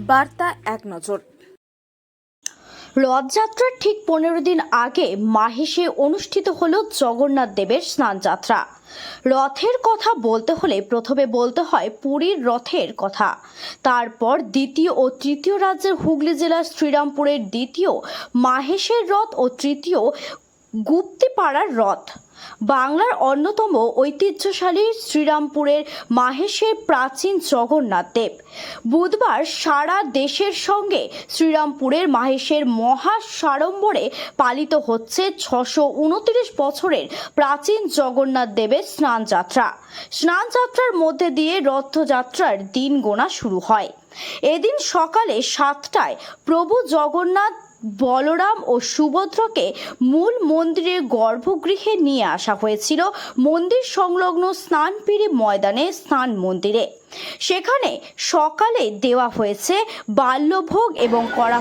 বার্তা এক নজর। রথযাত্রার ঠিক পনেরো দিন আগে মাহেশে অনুষ্ঠিত হল জগন্নাথ দেবের স্নানযাত্রা। রথের কথা বলতে হলে প্রথমে বলতে হয় পুরীর রথের কথা। তারপর দ্বিতীয় ও তৃতীয় রাজ্যের হুগলি জেলার শ্রীরামপুরের দ্বিতীয় মাহেশের রথ ও তৃতীয় গুপ্তিপাড়ার রথ। বাংলার অন্যতম ঐতিহ্যশালী শ্রীরামপুরের মাহেশের প্রাচীন জগন্নাথ দেব। বুধবার সারা দেশের সঙ্গে শ্রীরামপুরের মাহেশের মহা সাড়ম্বরে পালিত হচ্ছে ছশো উনত্রিশ বছরের প্রাচীন জগন্নাথ দেবের স্নানযাত্রা। স্নানযাত্রার মধ্যে দিয়ে রথযাত্রার দিন গোনা শুরু হয়। এদিন সকালে সাতটায় প্রভু জগন্নাথ বলরাম ও সুভদ্রকে মূল মন্দিরের গর্ভগৃহে নিয়ে আসা হয়েছিল মন্দির সংলগ্ন স্নানপিড়ি ময়দানে স্নান মন্দিরে। সেখানে সকালে দেওয়া হয়েছে বাল্যভোগ এবং করা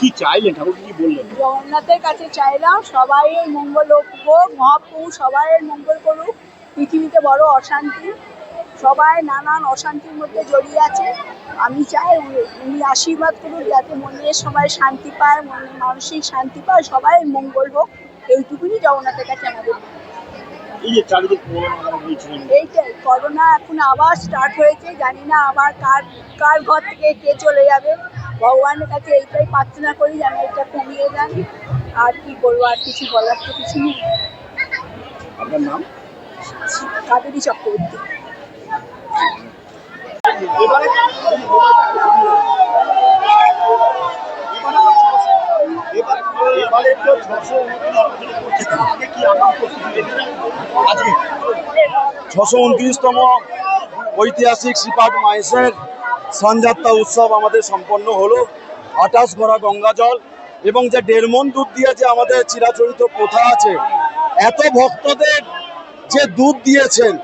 কি চাইলেন? ঠাকুর কি বললেন? জগন্নাথের কাছে চাইলাম সবাইয়ের মঙ্গল হোক মহাপ্রভু সবাইয়ের মঙ্গল করুক। পৃথিবীতে বড় অশান্তি। সবাই নানান অশান্তির মধ্যে জড়িয়ে আছে। আমি চাই উনি- আশীর্বাদ করুন যাতে মনের সবাই শান্তি পায় মনে মানসিক শান্তি পায় সবাই মঙ্গল হোক। এইটুকুনি জগন্নাথের কাছে আমাদের এইটাই করোনা এখন আবার স্টার্ট হয়েছে জানি না আবার কার কার ঘর থেকে কে চলে যাবে। ভগবানের কাছে এইটাই প্রার্থনা করি যেন এটা কমিয়ে দেন। আর কি বলব আর কিছু বলার তো কিছু নেই। আপনার নাম? কাবেরী চক্রবর্তী। ছশো উনত্রিশতম ঐতিহাসিক শ্রীপাঠ মাইসের স্নানযাত্রা উৎসব আমাদের সম্পন্ন হলো। আটাশ ভরা গঙ্গা জল এবং যে দেড় মন দুধ দিয়ে যে আমাদের চিরাচরিত প্রথা আছে, এত ভক্তদের যে দুধ দিয়েছেন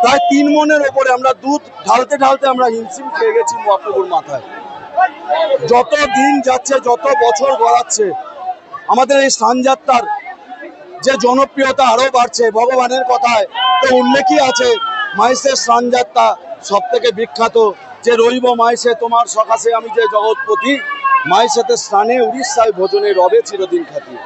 প্রায় তিন মনের ওপরে আমরা দুধ ঢালতে ঢালতে আমরা হিমশিম খেয়ে গেছি মহাপ্রভুর মাথায়। যত দিন যাচ্ছে, যত বছর গড়াচ্ছে, আমাদের এই স্নানযাত্রার যে জনপ্রিয়তা আরও বাড়ছে, ভগবানের কথায় তো উল্লেখই আছে, মাইসের স্নানযাত্রা সব থেকে বিখ্যাত। যে রইব মাইসে, তোমার সকাশে আমি যে জগৎপতি মাইসেতে স্নানে উড়িষ্যায় ভোজনে রবে চিরদিন খ্যাতি।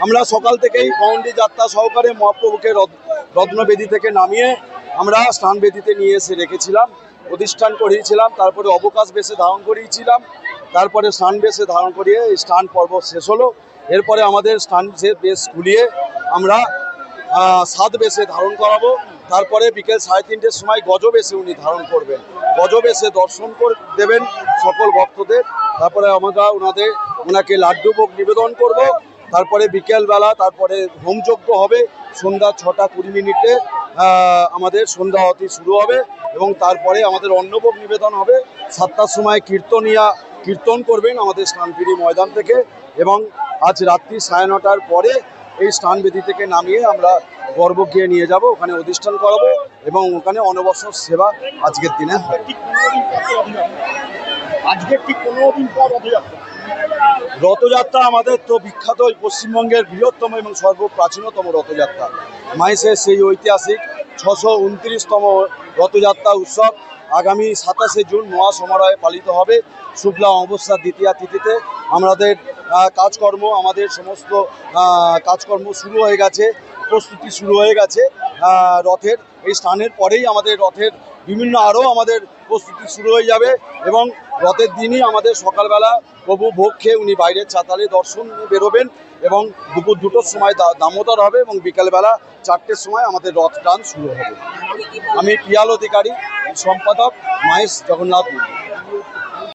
আমরা সকাল থেকেই পৌন্ডি যাত্রা সহকারে মহাপ্রভুকে রত্ন- রত্নবেদী থেকে নামিয়ে আমরা স্নান বেদিতে নিয়ে এসে রেখেছিলাম, প্রতিষ্ঠান করিয়েছিলাম, তারপরে অবকাশ বেশে ধারণ করিয়েছিলাম, তারপরে স্নান বেশে ধারণ করিয়ে স্নান পর্ব শেষ হলো। এরপরে আমাদের স্নান বেশ খুলিয়ে আমরা সাত বেশে ধারণ করাবো। তারপরে বিকেল সাড়ে তিনটের সময় গজ বেশে উনি ধারণ করবেন। গজ বেশে দর্শন করে, দেবেন সকল ভক্তদের। তারপরে আমরা ওনাদের, ওনাকে লাড্ডু ভোগ নিবেদন করব। তারপরে বিকেলবেলা তারপরে হোমযজ্ঞ হবে। সন্ধ্যা ছটা কুড়ি মিনিটে আমাদের সন্ধ্যা আরতি শুরু হবে এবং তারপরে আমাদের অন্নভোগ নিবেদন হবে। সাতটার সময় কীর্তনিয়া, কীর্তন করবেন আমাদের স্নানপিড়ি ময়দান থেকে এবং আজ রাত্রি সাড়ে নটার পরে এই স্নানবেদি থেকে নামিয়ে আমরা গর্ব গিয়ে নিয়ে যাব, ওখানে অধিষ্ঠান করাবো এবং ওখানে অনবসর সেবা আজকের দিনে আজকের ঠিক পনেরো দিন পর রথযাত্রা আমাদের তো বিখ্যাত এই পশ্চিমবঙ্গের বৃহত্তম এবং সর্বপ্রাচীনতম রথযাত্রা। মাইসের সেই ঐতিহাসিক ছশো উনত্রিশতম রথযাত্রা উৎসব আগামী সাতাশে জুন মহাসমারোহে পালিত হবে। শুক্লা অমাবস্যার দ্বিতীয়া তিথিতে আমাদের কাজকর্ম, আমাদের সমস্ত কাজকর্ম শুরু হয়ে গেছে, প্রস্তুতি শুরু হয়ে গেছে। রথের, এই স্নানের পরেই আমাদের রথের বিভিন্ন আরও আমাদের প্রস্তুতি শুরু হয়ে যাবে এবং রথের দিনই আমাদের সকালবেলা প্রভু ভোগ খেয়ে উনি বাইরের চাতালে দর্শন বেরোবেন এবং দুপুর দুটোর সময় দামোদর হবে এবং বিকালবেলা চারটের সময় আমাদের রথ টান শুরু হবে। আমি পিয়াল অধিকারী, সম্পাদক মাহেশ জগন্নাথ মন্দির।